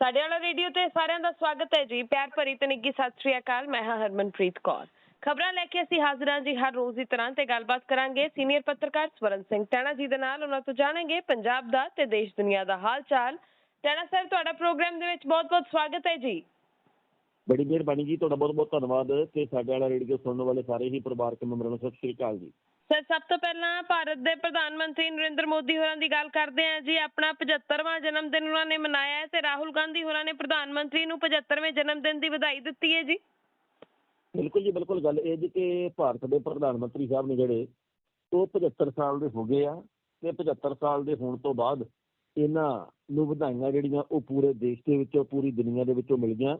ਸਾਡੇ ਵਾਲਾ ਰੇਡੀਓ ਤੇ ਸਾਰਿਆਂ ਦਾ ਸਵਾਗਤ ਹੈ ਜੀ। ਪਿਆਰ ਭਰੀ ਤੇ ਨਿੱਗੀ ਸਤਿ ਸ਼੍ਰੀ ਅਕਾਲ। ਮੈਂ ਹਾਂ ਹਰਮਨਪ੍ਰੀਤ ਕੌਰ। ਖਬਰਾਂ ਲੈ ਕੇ ਅਸੀਂ ਹਾਜ਼ਰ ਹਾਂ ਜੀ ਹਰ ਰੋਜ਼ ਦੀ ਤਰ੍ਹਾਂ ਤੇ ਗੱਲਬਾਤ ਕਰਾਂਗੇ ਸੀਨੀਅਰ ਪੱਤਰਕਾਰ ਸਵਰਨ ਸਿੰਘ ਟੈਣਾ ਜੀ ਦੇ ਨਾਲ। ਉਹਨਾਂ ਤੋਂ ਜਾਣਾਂਗੇ ਪੰਜਾਬ ਦਾ ਤੇ ਦੇਸ਼ ਦੁਨੀਆ ਦਾ ਹਾਲ ਚਾਲ ਟੈਣਾ ਸਰ ਤੁਹਾਡਾ ਪ੍ਰੋਗਰਾਮ ਦੇ ਵਿੱਚ ਬਹੁਤ-ਬਹੁਤ ਸਵਾਗਤ ਹੈ ਜੀ। ਬੜੀ ਮਿਹਰਬਾਨੀ ਜੀ। ਤੁਹਾਡਾ ਬਹੁਤ ਬਹੁਤ ਧੰਨਵਾਦ ਤੇ ਸਾਡੇ ਵਾਲਾ ਰੇਡੀਓ ਸੁਣਨ ਵਾਲੇ ਸਾਰੇ ਹੀ ਪਰਿਵਾਰਕ ਮੈਂਬਰਾਂ ਨੂੰ ਸਤਿ ਸ਼੍ਰੀ ਅਕਾਲ ਜੀ। ਸਰ, ਸਭ ਤੋਂ ਪਹਿਲਾਂ ਭਾਰਤ ਦੇ ਪ੍ਰਧਾਨ ਮੰਤਰੀ ਨਰਿੰਦਰ ਮੋਦੀ ਹੋਰਾਂ ਦੀ ਗੱਲ ਕਰਦੇ ਹਾਂ ਜੀ। ਆਪਣਾ 75ਵਾਂ ਜਨਮ ਦਿਨ ਉਹਨਾਂ ਨੇ ਮਨਾਇਆ ਤੇ ਰਾਹੁਲ ਗਾਂਧੀ ਹੋਰਾਂ ਨੇ ਪ੍ਰਧਾਨ ਮੰਤਰੀ ਨੂੰ 75ਵੇਂ ਜਨਮ ਦਿਨ ਦੀ ਵਧਾਈ ਦਿੱਤੀ ਹੈ ਜੀ। ਬਿਲਕੁਲ ਜੀ, ਬਿਲਕੁਲ ਗੱਲ ਇਹ ਜੀ ਕਿ ਭਾਰਤ ਦੇ ਪ੍ਰਧਾਨ ਮੰਤਰੀ ਸਾਹਿਬ ਨੇ ਜਿਹੜੇ ਉਹ 75 ਸਾਲ ਦੇ ਹੋ ਗਏ ਆ ਤੇ 75 ਸਾਲ ਦੇ ਹੋਣ ਤੋਂ ਬਾਅਦ ਇਹਨਾਂ ਨੂੰ ਵਧਾਈਆਂ ਜਿਹੜੀਆਂ ਉਹ ਪੂਰੇ ਦੇਸ਼ ਦੇ ਵਿੱਚੋਂ, ਪੂਰੀ ਦੁਨੀਆ ਦੇ ਵਿੱਚੋਂ ਮਿਲੀਆਂ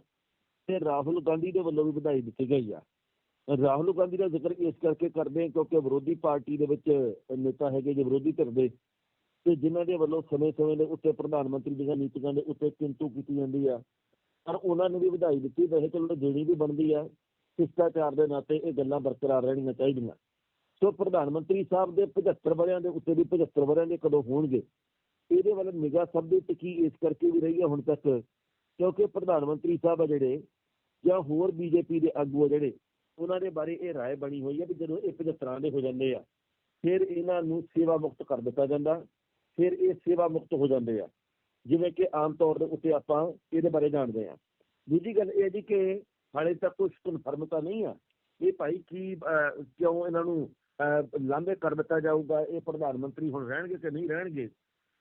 ਤੇ ਰਾਹੁਲ ਗਾਂਧੀ ਦੇ ਵੱਲੋਂ ਵੀ ਵਧਾਈ ਦਿੱਤੀ ਗਈ ਆ। ਰਾਹੁਲ ਗਾਂਧੀ ਦਾ ਜ਼ਿਕਰ ਇਸ ਕਰਕੇ ਕਰਦੇ ਹਾਂ ਕਿਉਂਕਿ ਵਿਰੋਧੀ ਪਾਰਟੀ ਦੇ ਵਿੱਚ ਨੇਤਾ ਹੈਗੇ ਜੇ ਵਿਰੋਧੀ ਧਿਰ ਦੇ, ਤੇ ਜਿਨ੍ਹਾਂ ਦੇ ਵੱਲੋਂ ਸਮੇਂ-ਸਮੇਂ ਦੇ ਉੱਤੇ ਪ੍ਰਧਾਨ ਮੰਤਰੀ ਦੀਆਂ ਨੀਤੀਆਂ ਦੇ ਉੱਤੇ ਕਿੰਤੂ ਕੀਤੀ ਜਾਂਦੀ ਆ, ਪਰ ਉਹਨਾਂ ਨੂੰ ਵੀ ਵਧਾਈ ਦਿੱਤੀ, ਵੈਸੇ ਚਲੋ ਦੇਣੀ ਵੀ ਬਣਦੀ ਆ, ਸ਼ਿਸ਼ਟਾਚਾਰ ਦੇ ਨਾਤੇ ਇਹ ਗੱਲਾਂ ਬਰਕਰਾਰ ਰਹਿਣੀਆਂ ਚਾਹੀਦੀਆਂ। ਸੋ ਪ੍ਰਧਾਨ ਮੰਤਰੀ ਸਾਹਿਬ ਦੇ 75 ਵਰਿਆਂ ਦੇ ਉੱਤੇ ਵੀ 75 ਵਰਿਆਂ ਦੇ ਕਦੋਂ ਹੋਣਗੇ, ਇਹਦੇ ਵੱਲ ਨਿਗਾਹ ਸਭ ਦੀ ਟਿਕੀ ਇਸ ਕਰਕੇ ਵੀ ਰਹੀ ਹੈ ਹੁਣ ਤੱਕ, ਕਿਉਂਕਿ ਪ੍ਰਧਾਨ ਮੰਤਰੀ ਸਾਹਿਬ ਆ ਜਿਹੜੇ, ਜਾਂ ਹੋਰ ਬੀਜੇਪੀ ਦੇ ਆਗੂ ਆ ਜਿਹੜੇ ਉਹਨਾਂ ਦੇ ਬਾਰੇ ਇਹ رائے ਬਣੀ ਹੋਈ ਹੈ ਵੀ ਜਦੋਂ ਇਹ 75 ਦੇ ਹੋ ਜਾਂਦੇ ਆ ਫਿਰ ਇਹਨਾਂ ਨੂੰ ਸੇਵਾ ਮੁਕਤ ਕਰ ਦਿੱਤਾ ਜਾਂਦਾ ਫਿਰ ਇਹ ਸੇਵਾ ਮੁਕਤ ਹੋ ਜਾਂਦੇ ਆ ਜਿਵੇਂ ਕਿ ਆਮ ਤੌਰ ਦੇ ਉੱਤੇ ਆਪਾਂ ਇਹਦੇ ਬਾਰੇ ਜਾਣਦੇ ਆ ਦੂਜੀ ਗੱਲ ਇਹ ਹੈ ਜੀ ਕਿ ਹਾਲੇ ਤੱਕ ਕੁਝ ਕਨਫਰਮ ਤਾਂ ਨਹੀਂ ਆ ਇਹ ਭਾਈ ਕੀ ਅਹ, ਕਿਉਂ ਇਹਨਾਂ ਨੂੰ ਅਹ, ਲਾਂਭੇ ਕਰ ਦਿੱਤਾ ਜਾਊਗਾ ਇਹ ਪ੍ਰਧਾਨ ਮੰਤਰੀ ਹੁਣ ਰਹਿਣਗੇ ਕਿ ਨਹੀਂ ਰਹਿਣਗੇ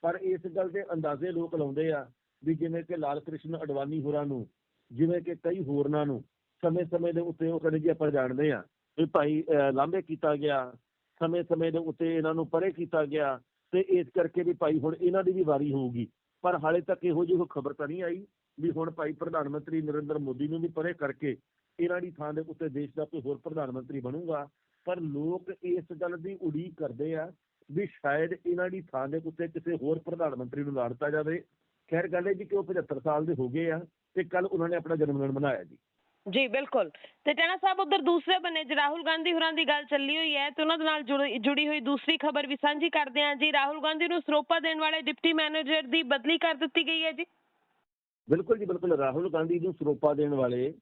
ਪਰ ਇਸ ਗੱਲ ਦੇ ਅੰਦਾਜ਼ੇ ਲੋਕ ਲਾਉਂਦੇ ਆ ਵੀ ਜਿਵੇਂ ਕਿ ਲਾਲ ਕ੍ਰਿਸ਼ਨ ਅਡਵਾਨੀ ਹੋਰਾਂ ਨੂੰ ਜਿਵੇਂ ਕਿ ਕਈ ਹੋਰਨਾਂ ਨੂੰ ਸਮੇਂ-ਸਮੇਂ ਦੇ ਉੱਤੇ ਉਹ ਕਹਿੰਦੇ ਜੀ ਆਪਾਂ ਜਾਣਦੇ ਆ ਵੀ ਭਾਈ ਅਹ, ਲਾਂਭੇ ਕੀਤਾ ਗਿਆ ਸਮੇਂ-ਸਮੇਂ ਦੇ ਉੱਤੇ ਇਹਨਾਂ ਨੂੰ ਪਰੇ ਕੀਤਾ ਗਿਆ ਤੇ ਇਸ ਕਰਕੇ ਵੀ ਭਾਈ ਹੁਣ ਇਹਨਾਂ ਦੀ ਵੀ ਵਾਰੀ ਹੋਊਗੀ। ਪਰ ਹਾਲੇ ਤੱਕ ਇਹੋ ਜਿਹੀ ਕੋਈ ਖਬਰ ਤਾਂ ਨਹੀਂ ਆਈ ਵੀ ਹੁਣ ਭਾਈ ਪ੍ਰਧਾਨ ਮੰਤਰੀ ਨਰਿੰਦਰ ਮੋਦੀ ਨੂੰ ਵੀ ਪਰੇ ਕਰਕੇ ਇਹਨਾਂ ਦੀ ਥਾਂ ਦੇ ਉੱਤੇ ਦੇਸ਼ ਦਾ ਕੋਈ ਹੋਰ ਪ੍ਰਧਾਨ ਮੰਤਰੀ ਬਣੂਗਾ। ਪਰ ਲੋਕ ਇਸ ਗੱਲ ਦੀ ਉਡੀਕ ਕਰਦੇ ਆ ਵੀ ਸ਼ਾਇਦ ਇਹਨਾਂ ਦੀ ਥਾਂ ਦੇ ਉੱਤੇ ਕਿਸੇ ਹੋਰ ਪ੍ਰਧਾਨ ਮੰਤਰੀ ਨੂੰ ਲਾ ਦਿੱਤਾ ਜਾਵੇ। ਖੈਰ ਗੱਲ ਹੈ ਜੀ ਕਿ ਉਹ 75 ਸਾਲ ਦੇ ਹੋ ਗਏ ਆ ਤੇ ਕੱਲ ਉਹਨਾਂ ਨੇ ਆਪਣਾ ਜਨਮ ਦਿਨ ਮਨਾਇਆ ਜੀ। ਜੀ, ਬਿਲਕੁਲ। ਤੇ ਟੈਣਾ ਸਾਹਿਬ ਉਧਰ ਦੂਸਰੇ ਬੰਨੇ, ਜੇ ਰਾਹੁਲ ਗਾਂਧੀ ਹੋਰਾਂ ਦੀ ਗੱਲ ਚੱਲੀ ਹੋਈ ਹੈ, ਤੇ ਉਹਨਾਂ ਦੇ ਨਾਲ ਜੁੜੀ- ਹੋਈ ਦੂਸਰੀ ਖਬਰ ਵੀ ਸਾਂਝੀ ਕਰਦੇ ਹਾਂ ਜੀ। ਰਾਹੁਲ ਗਾਂਧੀ ਨੂੰ ਸਰੋਪਾ ਦੇਣ ਵਾਲੇ ਡਿਪਟੀ ਮੈਨੇਜਰ ਦੀ ਬਦਲੀ ਕਰ ਦਿੱਤੀ ਗਈ ਹੈ ਜੀ। ਬਿਲਕੁਲ ਜੀ, ਬਿਲਕੁਲ। ਰਾਹੁਲ ਗਾਂਧੀ ਨੂੰ ਸਰੋਪਾ ਦੇਣ ਵਾਲੇ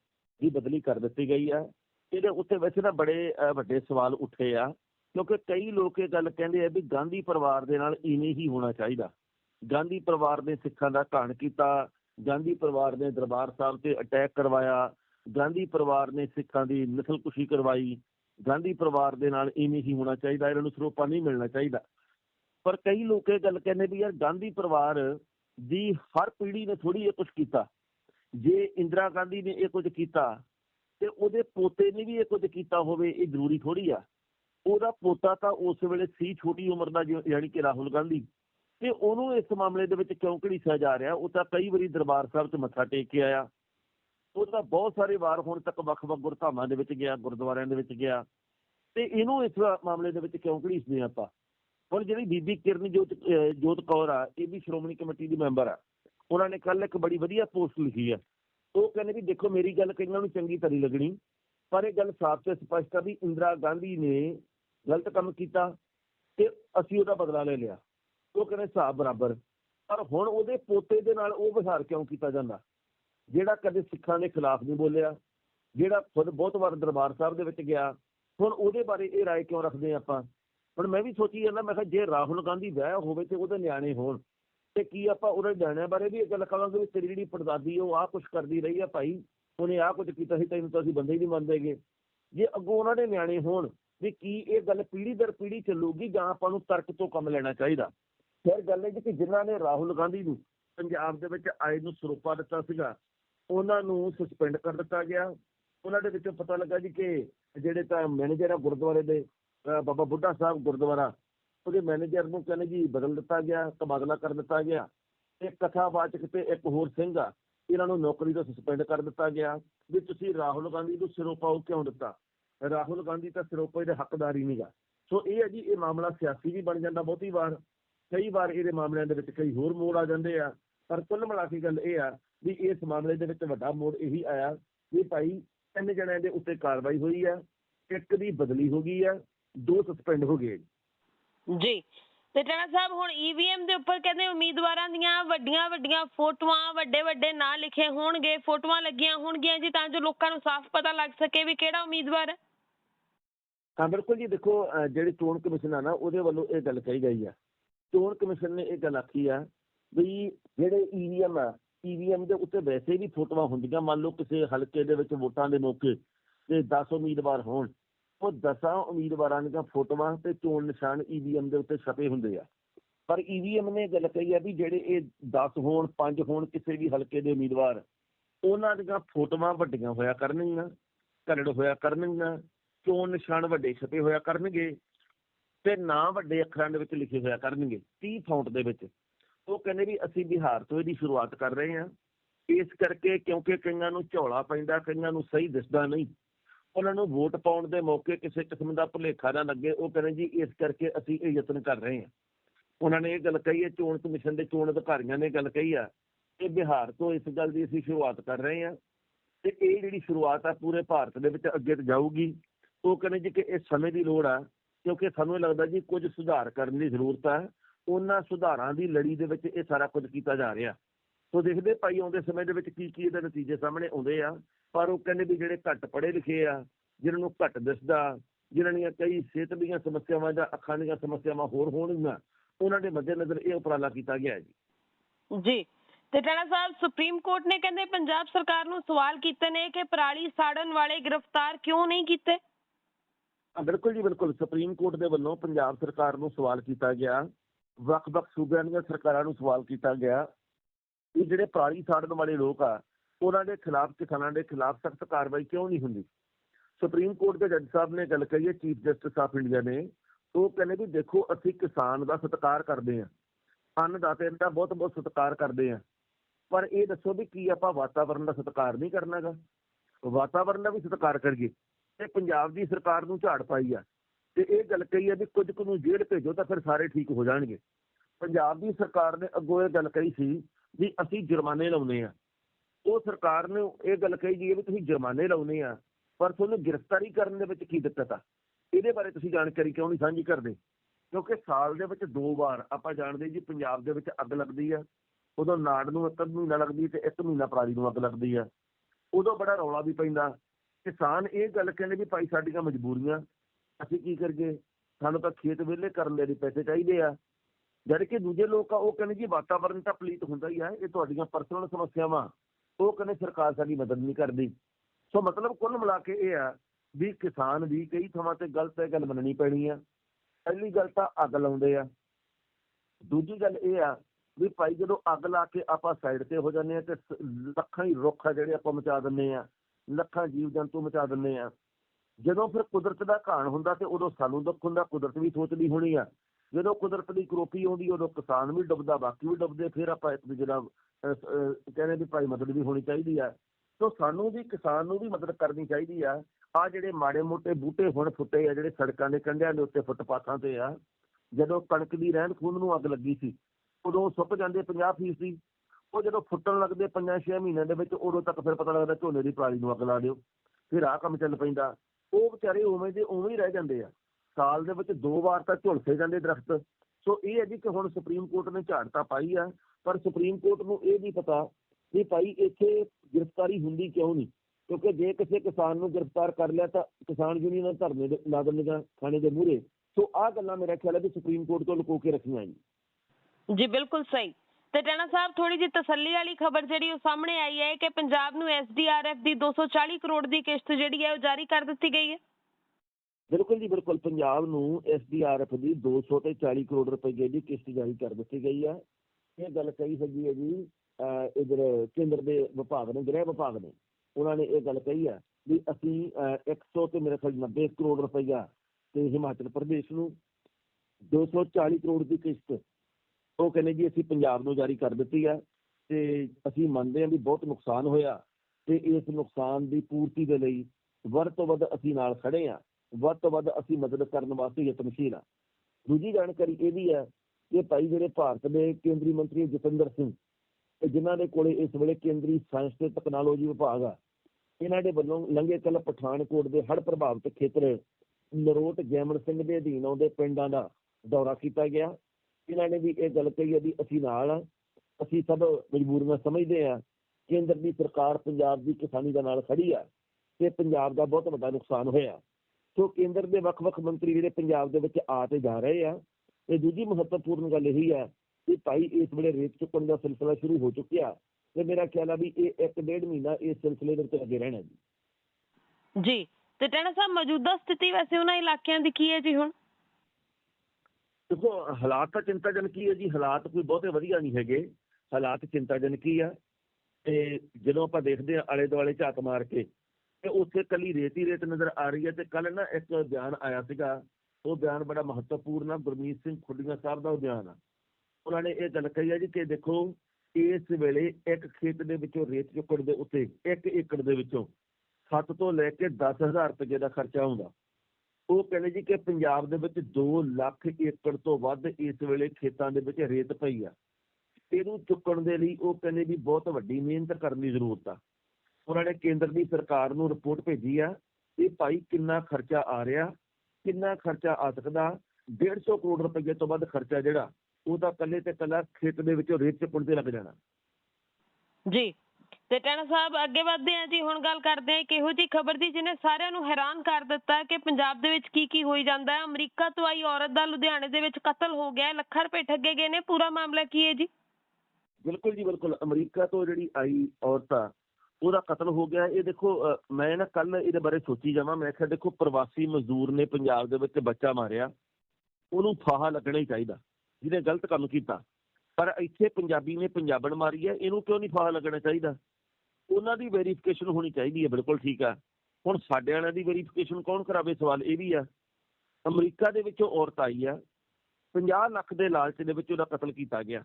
ਦੀ ਬਦਲੀ ਕਰ ਦਿੱਤੀ ਗਈ ਆ ਇਹਦੇ ਉੱਤੇ ਵੈਸੇ ਨਾ ਬੜੇ ਵੱਡੇ ਸਵਾਲ ਉੱਠੇ ਆ, ਕਿਉਂਕਿ ਕਈ ਲੋਕ ਇਹ ਗੱਲ ਕਹਿੰਦੇ ਆ ਵੀ ਗਾਂਧੀ ਪਰਿਵਾਰ ਦੇ ਨਾਲ ਇਵੇਂ ਹੀ ਹੋਣਾ ਚਾਹੀਦਾ। ਗਾਂਧੀ ਪਰਿਵਾਰ ਨੇ ਸਿੱਖਾਂ ਦਾ ਘਾਣ ਕੀਤਾ, ਗਾਂਧੀ ਪਰਿਵਾਰ ਨੇ ਦਰਬਾਰ ਸਾਹਿਬ ਤੇ ਅਟੈਕ ਕਰਵਾਇਆ ਗਾਂਧੀ ਪਰਿਵਾਰ ਨੇ ਸਿੱਖਾਂ ਦੀ ਨਸਲਕੁਸ਼ੀ ਕਰਵਾਈ। ਗਾਂਧੀ ਪਰਿਵਾਰ ਦੇ ਨਾਲ ਇਵੇਂ ਹੀ ਹੋਣਾ ਚਾਹੀਦਾ, ਇਹਨਾਂ ਨੂੰ ਸਰੋਪਾ ਨਹੀਂ ਮਿਲਣਾ ਚਾਹੀਦਾ। ਪਰ ਕਈ ਲੋਕ ਇਹ ਗੱਲ ਕਹਿੰਦੇ ਵੀ ਯਾਰ ਗਾਂਧੀ ਪਰਿਵਾਰ ਦੀ ਹਰ ਪੀੜ੍ਹੀ ਨੇ ਥੋੜੀ ਇਹ ਕੁਝ ਕੀਤਾ। ਜੇ ਇੰਦਰਾ ਗਾਂਧੀ ਨੇ ਇਹ ਕੁਝ ਕੀਤਾ, ਤੇ ਉਹਦੇ ਪੋਤੇ ਨੇ ਵੀ ਇਹ ਕੁਝ ਕੀਤਾ ਹੋਵੇ, ਇਹ ਜ਼ਰੂਰੀ ਥੋੜੀ ਆ। ਉਹਦਾ ਪੋਤਾ ਤਾਂ ਉਸ ਵੇਲੇ ਸੀ, ਛੋਟੀ ਉਮਰ ਦਾ ਜਿ- ਯਾਨੀ ਕਿ ਰਾਹੁਲ ਗਾਂਧੀ। ਤੇ ਉਹਨੂੰ ਇਸ ਮਾਮਲੇ ਦੇ ਵਿੱਚ ਕਿਉਂ ਘੜੀਸਿਆ ਜਾ ਰਿਹਾ? ਉਹ ਤਾਂ ਕਈ ਵਾਰੀ ਦਰਬਾਰ ਸਾਹਿਬ 'ਚ ਮੱਥਾ ਟੇਕ ਕੇ ਆਇਆ। ਉਹ ਤਾਂ ਬਹੁਤ ਸਾਰੇ ਵਾਰ ਹੁਣ ਤੱਕ ਵੱਖ-ਵੱਖ ਗੁਰਧਾਮਾਂ ਦੇ ਵਿੱਚ ਗਿਆ, ਗੁਰਦੁਆਰਿਆਂ ਦੇ ਵਿੱਚ ਗਿਆ। ਤੇ ਇਹਨੂੰ ਇਸ ਮਾਮਲੇ ਦੇ ਵਿੱਚ ਕਿਉਂ ਘੜੀਸਦੇ ਆਪਾਂ? ਹੁਣ ਜਿਹੜੀ ਬੀਬੀ ਕਿਰਨ ਜੋਤ ਜੋਤ ਕੌਰ ਆ, ਇਹ ਵੀ ਸ਼੍ਰੋਮਣੀ ਕਮੇਟੀ ਦੀ ਮੈਂਬਰ ਆ। ਉਹਨਾਂ ਨੇ ਕੱਲ ਇੱਕ ਬੜੀ ਵਧੀਆ ਪੋਸਟ ਲਿਖੀ ਆ। ਉਹ ਕਹਿੰਦੇ ਵੀ ਦੇਖੋ, ਮੇਰੀ ਗੱਲ ਕਈਆਂ ਨੂੰ ਚੰਗੀ ਤਰੀ ਲੱਗਣੀ, ਪਰ ਇਹ ਗੱਲ ਸਾਫ਼ ਤੇ ਸਪਸ਼ਟ ਆ ਵੀ ਇੰਦਰਾ ਗਾਂਧੀ ਨੇ ਗਲਤ ਕੰਮ ਕੀਤਾ ਤੇ ਅਸੀਂ ਉਹਦਾ ਬਦਲਾ ਲੈ ਲਿਆ। ਉਹ ਕਹਿੰਦੇ ਹਿਸਾਬ ਬਰਾਬਰ। ਪਰ ਹੁਣ ਉਹਦੇ ਪੋਤੇ ਦੇ ਨਾਲ ਉਹ ਵਿਹਾਰ ਕਿਉਂ ਕੀਤਾ ਜਾਂਦਾ? ਜਿਹੜਾ ਕਦੇ ਸਿੱਖਾਂ ਦੇ ਖਿਲਾਫ ਨਹੀਂ ਬੋਲਿਆ, ਜਿਹੜਾ ਖੁਦ ਬਹੁਤ ਵਾਰ ਦਰਬਾਰ ਸਾਹਿਬ ਦੇ ਵਿੱਚ ਗਿਆ, ਹੁਣ ਉਹਦੇ ਬਾਰੇ ਇਹ ਰਾਏ ਕਿਉਂ ਰੱਖਦੇ ਆਪਾਂ? ਹੁਣ ਮੈਂ ਵੀ ਸੋਚੀ ਜਾਂਦਾ, ਮੈਂ ਕਿਹਾ ਜੇ ਰਾਹੁਲ ਗਾਂਧੀ ਵਿਆਹ ਹੋਵੇ ਤੇ ਉਹਦੇ ਨਿਆਣੇ ਹੋਣ, ਤੇ ਕੀ ਆਪਾਂ ਉਹਦੇ ਨਿਆਣਿਆਂ ਬਾਰੇ ਵੀ ਇਹ ਗੱਲ ਕਰਾਂਗੇ ਵੀ ਤੇਰੀ ਜਿਹੜੀ ਪੜਦਾਦੀ ਉਹ ਆਹ ਕੁਝ ਕਰਦੀ ਰਹੀ ਆ ਭਾਈ, ਉਹਨੇ ਆਹ ਕੁਝ ਕੀਤਾ ਸੀ, ਤੈਨੂੰ ਤਾਂ ਅਸੀਂ ਬੰਦੇ ਹੀ ਨਹੀਂ ਮੰਨਦੇਗੇ। ਜੇ ਅੱਗੋਂ ਉਹਨਾਂ ਦੇ ਨਿਆਣੇ ਹੋਣ, ਵੀ ਕੀ ਇਹ ਗੱਲ ਪੀੜੀ ਦਰ ਪੀੜੀ ਚੱਲੂਗੀ ਜਾਂ ਆਪਾਂ ਨੂੰ ਤਰਕ ਤੋਂ ਕੰਮ ਲੈਣਾ ਚਾਹੀਦਾ? ਫਿਰ ਗੱਲ ਇਹ ਜੀ ਕਿ ਜਿਨ੍ਹਾਂ ਨੇ ਰਾਹੁਲ ਗਾਂਧੀ ਨੂੰ ਪੰਜਾਬ ਦੇ ਵਿੱਚ ਆਏ ਨੂੰ ਸਰੋਪਾ ਦਿੱਤਾ ਸੀਗਾ ਉਹਨਾਂ ਨੂੰ ਸਸਪੈਂਡ ਕਰ ਦਿੱਤਾ ਗਿਆ। ਉਹਨਾਂ ਦੇ ਵਿੱਚੋਂ ਪਤਾ ਲੱਗਾ ਜੀ ਕਿ ਜਿਹੜੇ ਤਾਂ ਮੈਨੇਜਰ ਆ ਗੁਰਦੁਆਰੇ ਦੇ ਬਾਬਾ ਬੁੱਢਾ ਸਾਹਿਬ ਗੁਰਦੁਆਰਾ, ਉਹਦੇ ਮੈਨੇਜਰ ਨੂੰ ਕਹਿੰਦੇ ਜੀ ਬਦਲ ਦਿੱਤਾ ਗਿਆ, ਤਬਾਦਲਾ ਕਰ ਦਿੱਤਾ ਗਿਆ। ਤੇ ਕਥਾਵਾਚਕ ਤੇ ਇੱਕ ਹੋਰ ਸਿੰਘ ਆ, ਇਹਨਾਂ ਨੂੰ ਨੌਕਰੀ ਤੋਂ ਸਸਪੈਂਡ ਕਰ ਦਿੱਤਾ ਗਿਆ। ਵੀ ਤੁਸੀਂ ਰਾਹੁਲ ਗਾਂਧੀ ਨੂੰ ਸਿਰੋਪਾ ਉਹ ਕਿਉਂ ਦਿੱਤਾ? ਰਾਹੁਲ ਗਾਂਧੀ ਤਾਂ ਸਿਰੋਪੇ ਦੇ ਹੱਕਦਾਰ ਹੀ ਨਹੀਂਗਾ ਸੋ ਇਹ ਹੈ ਜੀ, ਇਹ ਮਾਮਲਾ ਸਿਆਸੀ ਵੀ ਬਣ ਜਾਂਦਾ ਬਹੁਤੀ ਵਾਰ। ਕਈ ਵਾਰ ਇਹਦੇ ਮਾਮਲਿਆਂ ਦੇ ਵਿੱਚ ਕਈ ਹੋਰ ਮੋੜ ਆ ਜਾਂਦੇ ਆ। ਪਰ ਕੁੱਲ ਮਿਲਾ ਕੇ ਗੱਲ ਇਹ ਆ ਵੀ ਇਸ ਮਾਮਲੇ ਦੇ ਵਿੱਚ ਵੱਡਾ ਮੋੜ ਇਹੀ ਆਇਆ ਵੀ ਭਾਈ ਤਿੰਨ ਜਣਿਆਂ ਦੇ ਉੱਤੇ ਕਾਰਵਾਈ ਹੋਈ ਆ ਇੱਕ ਦੀ ਬਦਲੀ ਹੋ ਗਈ ਆ ਦੋ ਸਸਪੈਂਡ ਹੋ ਗਏ ਜੀ ਤੇ ਟਣਾ ਸਾਹਿਬ ਹੁਣ ਈਵੀਐਮ ਦੇ ਉੱਪਰ ਕਹਿੰਦੇ ਉਮੀਦਵਾਰਾਂ ਦੀਆਂ ਵੱਡੀਆਂ ਵੱਡੀਆਂ ਫੋਟੋਆਂ ਵੱਡੇ ਵੱਡੇ ਨਾਂ ਲਿਖੇ ਹੋਣਗੇ ਫੋਟੋਆਂ ਲੱਗੀਆਂ ਹੋਣਗੀਆਂ ਜੀ ਤਾਂ ਜੋ ਲੋਕਾਂ ਨੂੰ ਸਾਫ਼ ਪਤਾ ਲੱਗ ਸਕੇ ਵੀ ਕਿਹੜਾ ਉਮੀਦਵਾਰ ਹੈ। ਹਾਂ ਬਿਲਕੁਲ ਜੀ ਦੇਖੋ ਜਿਹੜੀ ਚੋਣ ਕਮਿਸ਼ਨ ਆ ਨਾ ਉਹਦੇ ਵੱਲੋਂ ਇਹ ਗੱਲ ਕਹੀ ਗਈ ਆ। ਚੋਣ ਕਮਿਸ਼ਨ ਨੇ ਇਹ ਗੱਲ ਆਖੀ ਆ ਵੀ ਜਿਹੜੇ ਈਵੀਐਮ ਆ ਈਵੀਐਮ ਦੇ ਉੱਤੇ ਵੈਸੇ ਵੀ ਫੋਟੋਆਂ ਹੁੰਦੀਆਂ, ਮੰਨ ਲਓ ਕਿਸੇ ਹਲਕੇ ਦੇ ਵਿੱਚ ਵੋਟਾਂ ਦੇ ਮੌਕੇ ਤੇ 10 ਉਮੀਦਵਾਰ ਹੋਣ, ਉਹ 10 ਉਮੀਦਵਾਰਾਂ ਦੀਆਂ ਫੋਟੋਆਂ ਤੇ ਚੋਣ ਨਿਸ਼ਾਨ ਈਵੀਐਮ ਦੇ ਉੱਤੇ ਛਪੇ ਹੁੰਦੇ ਆ। ਪਰ ਈਵੀਐਮ ਨੇ ਗੱਲ ਕਹੀ ਆ ਵੀ ਜਿਹੜੇ ਇਹ 10 ਹੋਣ 5 ਹੋਣ ਕਿਸੇ ਵੀ ਹਲਕੇ ਦੇ ਉਮੀਦਵਾਰ, ਉਹਨਾਂ ਦੀਆਂ ਫੋਟੋਆਂ ਵੱਡੀਆਂ ਹੋਇਆ ਕਰਨਗੀਆਂ ਘਰੜ ਹੋਇਆ ਕਰਨਗੀਆਂ, ਚੋਣ ਨਿਸ਼ਾਨ ਵੱਡੇ ਛਪੇ ਹੋਇਆ ਕਰਨਗੇ ਤੇ ਨਾਂ ਵੱਡੇ ਅੱਖਰਾਂ ਦੇ ਵਿੱਚ ਲਿਖੇ ਹੋਇਆ ਕਰਨਗੇ 30 ਫੌਂਟ ਦੇ ਵਿੱਚ। ਉਹ ਕਹਿੰਦੇ ਵੀ ਅਸੀਂ ਬਿਹਾਰ ਤੋਂ ਇਹਦੀ ਸ਼ੁਰੂਆਤ ਕਰ ਰਹੇ ਹਾਂ। ਇਸ ਕਰਕੇ ਕਿਉਂਕਿ ਕਈਆਂ ਨੂੰ ਝੋਲਾ ਪੈਂਦਾ, ਕਈਆਂ ਨੂੰ ਸਹੀ ਦਿਸਦਾ ਨਹੀਂ। ਉਹਨਾਂ ਨੂੰ ਵੋਟ ਪਾਉਣ ਦੇ ਮੌਕੇ ਕਿਸੇ ਕਿਸਮ ਦਾ ਭੁਲੇਖਾ ਨਾ ਲੱਗੇ। ਉਹ ਕਹਿੰਦੇ ਜੀ, ਇਸ ਕਰਕੇ ਅਸੀਂ ਇਹ ਯਤਨ ਕਰ ਰਹੇ ਹਾਂ। ਉਹਨਾਂ ਨੇ ਇਹ ਗੱਲ ਕਹੀ ਹੈ, ਚੋਣ ਕਮਿਸ਼ਨ ਦੇ ਚੋਣ ਅਧਿਕਾਰੀਆਂ ਨੇ ਗੱਲ ਕਹੀ ਆ ਕਿ ਬਿਹਾਰ ਤੋਂ ਇਸ ਗੱਲ ਦੀ ਅਸੀਂ ਸ਼ੁਰੂਆਤ ਕਰ ਰਹੇ ਹਾਂ ਤੇ ਇਹ ਜਿਹੜੀ ਸ਼ੁਰੂਆਤ ਆ ਪੂਰੇ ਭਾਰਤ ਦੇ ਵਿੱਚ ਅੱਗੇ ਜਾਊਗੀ। ਉਹ ਕਹਿੰਦੇ ਜੀ ਕਿ ਇਹ ਸਮੇਂ ਦੀ ਲੋੜ ਆ, ਕਿਉਂਕਿ ਸਾਨੂੰ ਇਹ ਲੱਗਦਾ ਜੀ ਕੁਝ ਸੁਧਾਰ ਕਰਨ ਦੀ ਜ਼ਰੂਰਤ ਆ। ਉਹਨਾਂ ਸੁਧਾਰਾਂ ਦੀ ਲੜੀ ਦੇ ਵਿੱਚ ਇਹ ਸਾਰਾ ਕੁਝ ਕੀਤਾ ਜਾ ਰਿਹਾ। ਸੋ ਦੇਖਦੇ ਭਾਈ ਆਉਂਦੇ ਸਮੇਂ ਦੇ ਵਿੱਚ ਕੀ ਕੀ ਇਹਦੇ ਨਤੀਜੇ ਸਾਹਮਣੇ ਆਉਂਦੇ ਆ। ਪਰ ਉਹ ਕਹਿੰਦੇ ਵੀ ਜਿਹੜੇ ਘੱਟ ਪੜ੍ਹੇ ਲਿਖੇ ਆ ਜਿਨ੍ਹਾਂ ਨੂੰ ਘੱਟ ਦਿਸਦਾ ਜਿਨ੍ਹਾਂ ਦੀਆਂ ਕਈ ਸਿਹਤ ਦੀਆਂ ਸਮੱਸਿਆਵਾਂ ਜਾਂ ਅੱਖਾਂ ਦੀਆਂ ਸਮੱਸਿਆਵਾਂ ਹੋਰ ਹੋਣਗੀਆਂ ਉਹਨਾਂ ਦੇ ਮੱਦੇਨਜ਼ਰ ਇਹ ਉਪਰਾਲਾ ਕੀਤਾ ਗਿਆ ਜੀ। ਜੀ। ਤੇ ਟਣਾ ਸਾਹਿਬ ਸੁਪਰੀਮ ਕੋਰਟ ਨੇ ਕਹਿੰਦੇ ਪੰਜਾਬ ਸਰਕਾਰ ਨੂੰ ਸਵਾਲ ਕੀਤੇ ਨੇ ਕਿ ਪਰਾਲੀ ਸਾੜਨ ਵਾਲੇ ਗ੍ਰਿਫਤਾਰ ਕਿਉਂ ਨਹੀਂ ਕੀਤੇ? ਬਿਲਕੁਲ ਜੀ ਬਿਲਕੁਲ। ਸੁਪਰੀਮ ਕੋਰਟ ਦੇ ਵੱਲੋਂ ਪੰਜਾਬ ਸਰਕਾਰ ਨੂੰ ਸਵਾਲ ਕੀਤਾ ਗਿਆ। ਵੱਖ-ਵੱਖ ਸੂਬਿਆਂ ਦੀਆਂ ਸਰਕਾਰਾਂ ਨੂੰ ਸਵਾਲ ਕੀਤਾ ਗਿਆ ਕਿ ਜਿਹੜੇ ਪਰਾਲੀ ਸਾੜਨ ਵਾਲੇ ਲੋਕ ਆ, ਉਹਨਾਂ ਦੇ ਖਿਲਾਫ ਕਿਸਾਨਾਂ ਦੇ ਖਿਲਾਫ ਸਖਤ ਕਾਰਵਾਈ ਕਿਉਂ ਨਹੀਂ ਹੁੰਦੀ? ਸੁਪਰੀਮ ਕੋਰਟ ਦੇ ਜੱਜ ਸਾਹਿਬ ਨੇ ਗੱਲ ਕਹੀ ਹੈ, ਚੀਫ ਜਸਟਿਸ ਆਫ ਇੰਡੀਆ ਨੇ, ਉਹ ਕਹਿੰਦੇ ਵੀ ਦੇਖੋ, ਅਸੀਂ ਕਿਸਾਨ ਦਾ ਸਤਿਕਾਰ ਕਰਦੇ ਹਾਂ, ਅੰਨਦਾਤੇ ਦਾ ਬਹੁਤ ਬਹੁਤ ਸਤਿਕਾਰ ਕਰਦੇ ਹਾਂ, ਪਰ ਇਹ ਦੱਸੋ ਵੀ ਕੀ ਆਪਾਂ ਵਾਤਾਵਰਣ ਦਾ ਸਤਿਕਾਰ ਨਹੀਂ ਕਰਨਾਗਾ? ਵਾਤਾਵਰਣ ਦਾ ਵੀ ਸਤਿਕਾਰ ਕਰੀਏ, ਤੇ ਪੰਜਾਬ ਦੀ ਸਰਕਾਰ ਨੂੰ ਝਾੜ ਪਾਈ ਆ ਤੇ ਇਹ ਗੱਲ ਕਹੀ ਹੈ ਵੀ ਕੁਝ ਕੁ ਨੂੰ ਜੇਲ੍ਹ ਭੇਜੋ ਤਾਂ ਫਿਰ ਸਾਰੇ ਠੀਕ ਹੋ ਜਾਣਗੇ। ਪੰਜਾਬ ਦੀ ਸਰਕਾਰ ਨੇ ਅੱਗੋਂ ਇਹ ਗੱਲ ਕਹੀ ਸੀ ਵੀ ਅਸੀਂ ਜੁਰਮਾਨੇ ਲਾਉਨੇ ਆ ਉਹ ਸਰਕਾਰ ਨੇ ਇਹ ਗੱਲ ਕਹੀ ਜੀ ਵੀ ਤੁਸੀਂ ਜੁਰਮਾਨੇ ਲਾਉਨੇ ਆ ਪਰ ਤੁਹਾਨੂੰ ਗ੍ਰਿਫਤਾਰੀ ਕਰਨ ਦੇ ਵਿੱਚ ਕੀ ਦਿੱਕਤ ਆ? ਇਹਦੇ ਬਾਰੇ ਤੁਸੀਂ ਜਾਣਕਾਰੀ ਕਿਉਂ ਨਹੀਂ ਸਾਂਝੀ ਕਰਦੇ? ਕਿਉਂਕਿ ਸਾਲ ਦੇ ਵਿੱਚ ਦੋ ਵਾਰ ਆਪਾਂ ਜਾਣਦੇ ਜੀ ਪੰਜਾਬ ਦੇ ਵਿੱਚ ਅੱਗ ਲੱਗਦੀ ਆ, ਉਦੋਂ ਨਾੜ ਨੂੰ ਇੱਕ ਮਹੀਨਾ ਲੱਗਦੀ ਤੇ ਇੱਕ ਮਹੀਨਾ ਪਰਾਲੀ ਨੂੰ ਅੱਗ ਲੱਗਦੀ ਆ। ਉਦੋਂ ਬੜਾ ਰੌਲਾ ਵੀ ਪੈਂਦਾ। ਕਿਸਾਨ ਇਹ ਗੱਲ ਕਹਿੰਦੇ ਵੀ ਭਾਈ ਸਾਡੀਆਂ ਮਜਬੂਰੀਆਂ ਅਸੀਂ ਕੀ ਕਰੀਏ? ਸਾਨੂੰ ਤਾਂ ਖੇਤ ਵਿਹਲੇ ਕਰਨ ਦੇ ਲਈ ਪੈਸੇ ਚਾਹੀਦੇ ਆ। ਜਦ ਕਿ ਦੂਜੇ ਲੋਕ ਆ, ਉਹ ਕਹਿੰਦੇ ਜੀ ਵਾਤਾਵਰਣ ਤਾਂ ਪਲੀਤ ਹੁੰਦਾ ਹੀ ਆ, ਇਹ ਤੁਹਾਡੀਆਂ ਪਰਸਨਲ ਸਮੱਸਿਆਵਾਂ। ਉਹ ਕਹਿੰਦੇ ਸਰਕਾਰ ਸਾਡੀ ਮਦਦ ਨਹੀਂ ਕਰਦੀ। ਸੋ ਮਤਲਬ ਕੁੱਲ ਮਿਲਾ ਕੇ ਇਹ ਆ ਵੀ ਕਿਸਾਨ ਵੀ ਕਈ ਥਾਵਾਂ ਤੇ ਗਲਤ ਇਹ ਗੱਲ ਮੰਨਣੀ ਪੈਣੀ ਆ। ਪਹਿਲੀ ਗੱਲ ਤਾਂ ਅੱਗ ਲਾਉਂਦੇ ਆ। ਦੂਜੀ ਗੱਲ ਇਹ ਆ ਵੀ ਭਾਈ ਜਦੋਂ ਅੱਗ ਲਾ ਕੇ ਆਪਾਂ ਸਾਈਡ ਤੇ ਹੋ ਜਾਂਦੇ ਆ ਤੇ ਲੱਖਾਂ ਹੀ ਰੁੱਖ ਆ ਜਿਹੜੇ ਆਪਾਂ ਮਚਾ ਦਿੰਨੇ ਆ। ਲੱਖਾਂ ਜੀਵ ਜੰਤੂ ਮਚਾ ਦਿੰਨੇ ਆ। ਜਦੋਂ ਫਿਰ ਕੁਦਰਤ ਦਾ ਘਾਣ ਹੁੰਦਾ ਤੇ ਉਦੋਂ ਸਾਨੂੰ ਦੁੱਖ ਹੁੰਦਾ, ਕੁਦਰਤ ਵੀ ਸੋਚਦੀ ਹੋਣੀ ਆ। ਜਦੋਂ ਕੁਦਰਤ ਦੀ ਕਰੋਪੀ ਆਉਂਦੀ, ਉਦੋਂ ਕਿਸਾਨ ਵੀ ਡੁੱਬਦਾ, ਬਾਕੀ ਵੀ ਡੁੱਬਦੇ, ਫਿਰ ਆਪਾਂ ਇੱਕ ਦੂਜੇ ਦਾ ਕਹਿੰਦੇ ਵੀ ਭਾਈ ਮਦਦ ਵੀ ਹੋਣੀ ਚਾਹੀਦੀ ਆ। ਸੋ ਸਾਨੂੰ ਵੀ, ਕਿਸਾਨ ਨੂੰ ਵੀ ਮਦਦ ਕਰਨੀ ਚਾਹੀਦੀ ਆ। ਆ ਜਿਹੜੇ ਮਾੜੇ ਮੋਟੇ ਬੂਟੇ ਹੁਣ ਫੁੱਟੇ ਆ, ਜਿਹੜੇ ਸੜਕਾਂ ਦੇ ਕੰਢਿਆਂ ਦੇ ਉੱਤੇ ਫੁੱਟਪਾਥਾਂ ਤੇ ਆ, ਜਦੋਂ ਕਣਕ ਦੀ ਰਹਿੰਦ ਖੂੰਦ ਨੂੰ ਅੱਗ ਲੱਗੀ ਸੀ, ਉਦੋਂ ਸੁੱਕ ਜਾਂਦੇ 50% ਸੀ ਉਹ ਜਦੋਂ ਫੁੱਟਣ ਲੱਗਦੇ 5-6 ਮਹੀਨਿਆਂ ਦੇ ਵਿੱਚ, ਉਦੋਂ ਤੱਕ ਫਿਰ ਪਤਾ ਲੱਗਦਾ ਝੋਨੇ ਦੀ ਪਰਾਲੀ ਨੂੰ ਅੱਗ ਲਾ ਦਿਓ। ਫਿਰ ਆਹ ਕੰਮ ਚੱਲ ਪੈਂਦਾ। ਉਹ ਵਿਚਾਰੇ ਉਵੇਂ ਦੇ ਉਵੇਂ ਹੀ ਰਹਿ ਜਾਂਦੇ ਆ। ਸਾਲ ਦੇ ਵਿੱਚ ਦੋ ਵਾਰ ਤਾਂ ਝੁਲਸੇ ਜਾਂਦੇ ਦਰਖਤ। ਸੋ ਇਹ ਹੈ ਜੀ ਕਿ ਹੁਣ ਸੁਪਰੀਮ ਕੋਰਟ ਨੇ ਝਾੜ ਤਾਂ ਪਾਈ ਆ, ਪਰ ਸੁਪਰੀਮ ਕੋਰਟ ਨੂੰ ਇਹ ਨਹੀਂ ਪਤਾ ਵੀ ਭਾਈ ਇੱਥੇ ਗ੍ਰਿਫਤਾਰੀ ਹੁੰਦੀ ਕਿਉਂ ਨਹੀਂ। ਕਿਉਂਕਿ ਜੇ ਕਿਸੇ ਕਿਸਾਨ ਨੂੰ ਗ੍ਰਿਫਤਾਰ ਕਰ ਲਿਆ ਤਾਂ ਕਿਸਾਨ ਯੂਨੀਅਨ ਧਰਨੇ ਦੇ ਲਾ ਦਿੰਦੀਆਂ ਥਾਣੇ ਦੇ ਮੂਹਰੇ। ਸੋ ਆਹ ਗੱਲਾਂ ਮੇਰਾ ਖਿਆਲ ਹੈ ਕਿ ਸੁਪਰੀਮ ਕੋਰਟ ਤੋਂ ਲੁਕੋ ਕੇ ਰੱਖੀਆਂ ਜੀ। ਜੀ, ਬਿਲਕੁਲ ਸਹੀ। ਤੇ ਟਣਾ ਸਾਹਿਬ ਥੋੜੀ ਜਿਹੀ ਤਸੱਲੀ ਵਾਲੀ ਖਬਰ ਜਿਹੜੀ ਉਹ ਸਾਹਮਣੇ ਆਈ ਹੈ ਕਿ ਪੰਜਾਬ ਨੂੰ ਐਸਡੀਆਰਐਫ ਦੀ 240 ਕਰੋੜ ਦੀ ਕਿਸ਼ਤ ਜਿਹੜੀ ਹੈ ਉਹ ਜਾਰੀ ਕਰ ਦਿੱਤੀ ਗਈ ਹੈ। ਬਿਲਕੁਲ ਜੀ, ਬਿਲਕੁਲ। ਪੰਜਾਬ ਨੂੰ ਐਸਡੀਆਰਐਫ ਦੀ 200 ਤੇ 40 ਕਰੋੜ ਰੁਪਏ ਦੀ ਕਿਸ਼ਤ ਜਾਰੀ ਕਰ ਦਿੱਤੀ ਗਈ ਹੈ। ਇਹ ਗੱਲ ਕਹੀ ਹੈਗੀ ਹੈ ਜੀ ਇਧਰ ਕੇਂਦਰ ਦੇ ਵਿਭਾਗ ਨੇ, ਗ੍ਰਹਿ ਵਿਭਾਗ ਨੇ। ਉਹਨਾਂ ਨੇ ਇਹ ਗੱਲ ਕਹੀ ਹੈ ਵੀ ਅਸੀਂ 100 ਤੇ ਮੇਰੇ ਖਿਆਲ 90 ਕਰੋੜ ਰੁਪਈਆ ਤੇ ਹਿਮਾਚਲ ਪ੍ਰਦੇਸ਼ ਨੂੰ 240 ਕਰੋੜ ਦੀ ਕਿਸ਼ਤ ਉਹ ਕਹਿੰਦੇ ਜੀ ਅਸੀਂ ਪੰਜਾਬ ਨੂੰ ਜਾਰੀ ਕਰ ਦਿੱਤੀ ਹੈ ਤੇ ਅਸੀਂ ਮੰਨਦੇ ਹਾਂ ਵੀ ਬਹੁਤ ਨੁਕਸਾਨ ਹੋਇਆ ਤੇ ਇਸ ਨੁਕਸਾਨ ਦੀ ਪੂਰਤੀ ਦੇ ਲਈ ਵੱਧ ਤੋਂ ਵੱਧ ਅਸੀਂ ਨਾਲ ਖੜੇ ਹਾਂ, ਵੱਧ ਤੋਂ ਵੱਧ ਅਸੀਂ ਮਦਦ ਕਰਨ ਵਾਸਤੇ ਯਤਨਸ਼ੀਲ ਹਾਂ। ਦੂਜੀ ਜਾਣਕਾਰੀ ਇਹ ਵੀ ਹੈ ਕਿ ਭਾਈ ਜਿਹੜੇ ਭਾਰਤ ਦੇ ਕੇਂਦਰੀ ਮੰਤਰੀ ਜਤਿੰਦਰ ਸਿੰਘ ਤੇ ਜਿਨ੍ਹਾਂ ਦੇ ਕੋਲੇ ਇਸ ਵੇਲੇ ਕੇਂਦਰੀ ਸਾਇੰਸ ਤੇ ਟੈਕਨੋਲੋਜੀ ਵਿਭਾਗ ਆ, ਇਹਨਾਂ ਦੇ ਵੱਲੋਂ ਲੰਘੇ ਕੱਲ ਪਠਾਨਕੋਟ ਦੇ ਹੜ੍ਹ ਪ੍ਰਭਾਵਿਤ ਖੇਤਰ ਨਰੋਟ ਜੈਮਨ ਸਿੰਘ ਦੇ ਅਧੀਨ ਆਉਂਦੇ ਪਿੰਡਾਂ ਦਾ ਦੌਰਾ ਕੀਤਾ ਗਿਆ। ਇਹਨਾਂ ਨੇ ਵੀ ਇਹ ਗੱਲ ਕਹੀ ਹੈ ਵੀ ਅਸੀਂ ਨਾਲ ਆ ਅਸੀਂ ਸਭ ਮਜਬੂਰੀਆਂ ਸਮਝਦੇ ਆ ਕੇਂਦਰ ਦੀ ਸਰਕਾਰ ਪੰਜਾਬ ਦੀ ਕਿਸਾਨੀ ਦੇ ਨਾਲ ਖੜੀ ਆ ਤੇ ਪੰਜਾਬ ਦਾ ਬਹੁਤ ਵੱਡਾ ਨੁਕਸਾਨ ਹੋਇਆ। ਸੋ ਕੇਂਦਰ ਦੇ ਵੱਖ-ਵੱਖ ਮੰਤਰੀ ਜਿਹੜੇ ਪੰਜਾਬ ਦੇ ਵਿੱਚ ਆ ਤੇ ਜਾ ਰਹੇ ਆ, ਤੇ ਦੂਜੀ ਮਹੱਤਵਪੂਰਨ ਗੱਲ ਇਹੀ ਆ ਕਿ ਭਾਈ ਇਸ ਵੇਲੇ ਰੇਤ ਚੁੱਕਣ ਦਾ ਸਿਲਸਿਲਾ ਸ਼ੁਰੂ ਹੋ ਚੁੱਕਿਆ ਤੇ ਮੇਰਾ ਖਿਆਲ ਆ ਵੀ ਇਹ ਇੱਕ ਡੇਢ ਮਹੀਨਾ ਇਸ ਸਿਲਸਿਲੇ ਦੇ ਉੱਤੇ ਅੱਗੇ ਰਹਿਣਾ ਜੀ। ਜੀ, ਤੇ ਟੈਣਾ ਸਾਹਿਬ ਮੌਜੂਦਾ ਸਥਿਤੀ ਵੈਸੇ ਉਹਨਾਂ ਇਲਾਕਿਆਂ ਦੀ ਕੀ ਹੈ ਜੀ ਹੁਣ? ਦੇਖੋ, ਹਾਲਾਤ ਤਾਂ ਚਿੰਤਾਜਨਕ ਹੀ ਹੈ ਜੀ। ਹਾਲਾਤ ਕੋਈ ਬਹੁਤੇ ਵਧੀਆ ਨਹੀਂ ਹੈਗੇ। ਹਾਲਾਤ ਚਿੰਤਾਜਨਕ ਹੀ ਆ। ਤੇ ਜਦੋਂ ਆਪਾਂ ਦੇਖਦੇ ਆ ਆਲੇ ਦੁਆਲੇ ਝਾਤ ਮਾਰ ਕੇ, ਤੇ ਉੱਥੇ ਕੱਲੀ ਰੇਤ ਹੀ ਰੇਤ ਨਜ਼ਰ ਆ ਰਹੀ ਹੈ ਤੇ ਕੱਲ ਨਾ ਇੱਕ ਬਿਆਨ ਆਇਆ ਸੀਗਾ। ਉਹ ਬਿਆਨ ਬੜਾ ਮਹੱਤਵਪੂਰਨ ਆ। ਗੁਰਮੀਤ ਸਿੰਘ ਖੁੱਡੀਆਂ ਸਾਹਿਬ ਦਾ ਉਹ ਬਿਆਨ ਆ। ਉਹਨਾਂ ਨੇ ਇਹ ਗੱਲ ਕਹੀ ਆ ਜੀ ਕਿ ਦੇਖੋ, ਇਸ ਵੇਲੇ ਇੱਕ ਖੇਤ ਦੇ ਵਿੱਚੋਂ ਰੇਤ ਚੁੱਕਣ ਦੇ ਉੱਤੇ ਇੱਕ ਏਕੜ ਦੇ ਵਿੱਚੋਂ 7 ਤੋਂ ਲੈ ਕੇ 10000 ਰੁਪਏ ਦਾ ਖਰਚਾ ਹੁੰਦਾ ਉਹ ਕਹਿੰਦੇ ਜੀ ਕਿ ਪੰਜਾਬ ਦੇ ਵਿੱਚ 2 ਲੱਖ ਏਕੜ ਤੋਂ ਵੱਧ ਇਸ ਵੇਲੇ ਖੇਤਾਂ ਦੇ ਵਿੱਚ ਰੇਤ ਪਈ ਆ। ਇਹਨੂੰ ਚੁੱਕਣ ਦੇ ਲਈ ਉਹ ਕਹਿੰਦੇ ਵੀ ਬਹੁਤ ਵੱਡੀ ਮਿਹਨਤ ਕਰਨ ਦੀ ਜ਼ਰੂਰਤ ਆ। ਉਹਨਾਂ ਨੇ ਕੇਂਦਰ ਦੀ ਸਰਕਾਰ ਨੂੰ ਰਿਪੋਰਟ ਭੇਜੀ ਆ ਵੀ ਭਾਈ ਕਿੰਨਾ ਖਰਚਾ ਆ ਰਿਹਾ, ਕਿੰਨਾ ਖਰਚਾ ਆ ਸਕਦਾ 150 ਕਰੋੜ ਰੁਪਏ ਤੋਂ ਵੱਧ ਖਰਚਾ ਜਿਹੜਾ, ਉਹ ਤਾਂ ਕੱਲੇ ਤੇ ਕੱਲਾ ਖੇਤ ਦੇ ਵਿੱਚੋਂ ਰੇਤ ਚੁੱਕਣ ਤੇ ਲੱਗ ਜਾਣਾ। ਜੀ। ਤੇ ਸਾਹਿਬ ਅੱਗੇ ਵਧਦੇ ਹਾਂ ਜੀ, ਹੁਣ ਗੱਲ ਕਰਦੇ ਹਾਂ ਇੱਕ ਜੀ ਖਬਰ ਦੀ ਜਿਹਨੇ ਸਾਰਿਆਂ ਨੂੰ ਹੈਰਾਨ ਕਰ ਦਿੱਤਾ ਕਿ ਪੰਜਾਬ ਦੇ ਵਿੱਚ ਕੀ ਕੀ ਹੋਈ ਜਾਂਦਾ ਹੈ। ਅਮਰੀਕਾ ਤੋਂ ਆਈ ਔਰਤ ਦਾ ਲੁਧਿਆਣੇ ਦੇ ਵਿੱਚ ਕਤਲ ਹੋ ਗਿਆ ਲੱਖਾਂ ਰੁਪਏ ਠੱਗੇ ਗਏ ਨੇ। ਪੂਰਾ ਮਾਮਲਾ ਕੀ ਹੈ ਜੀ? ਬਿਲਕੁਲ ਜੀ, ਬਿਲਕੁਲ। ਅਮਰੀਕਾ ਤੋਂ ਜਿਹੜੀ ਆਈ ਔਰਤ ਆ, ਉਹਦਾ ਕਤਲ ਹੋ ਗਿਆ ਇਹ ਦੇਖੋ ਮੈਂ ਨਾ ਕੱਲ ਇਹਦੇ ਬਾਰੇ ਸੋਚੀ ਜਾਵਾਂ। ਮੈਂ ਕਿਹਾ, ਦੇਖੋ, ਪ੍ਰਵਾਸੀ ਮਜ਼ਦੂਰ ਨੇ ਪੰਜਾਬ ਦੇ ਵਿੱਚ ਬੱਚਾ ਮਾਰਿਆ। ਉਹਨੂੰ ਫਾਹਾ ਲੱਗਣਾ ਹੀ ਚਾਹੀਦਾ। ਜਿਹਨੇ ਗਲਤ ਕੰਮ ਕੀਤਾ। ਪਰ ਇੱਥੇ ਪੰਜਾਬੀ ਨੇ ਪੰਜਾਬਣ ਮਾਰੀ ਹੈ। ਇਹਨੂੰ ਕਿਉਂ ਨਹੀਂ ਫਾਹਾ ਲੱਗਣਾ ਚਾਹੀਦਾ? ਉਹਨਾਂ ਦੀ ਵੈਰੀਫਿਕੇਸ਼ਨ ਹੋਣੀ ਚਾਹੀਦੀ ਹੈ, ਬਿਲਕੁਲ ਠੀਕ ਆ। ਹੁਣ ਸਾਡੇ ਵਾਲਿਆਂ ਦੀ ਵੈਰੀਫਿਕੇਸ਼ਨ ਕੌਣ ਕਰਾਵੇ, ਸਵਾਲ ਇਹ ਵੀ ਆ। ਅਮਰੀਕਾ ਦੇ ਵਿੱਚੋਂ ਔਰਤ ਆਈ ਆ 50 ਲੱਖ ਦੇ ਲਾਲਚ ਦੇ ਵਿੱਚ ਉਹਦਾ ਕਤਲ ਕੀਤਾ ਗਿਆ।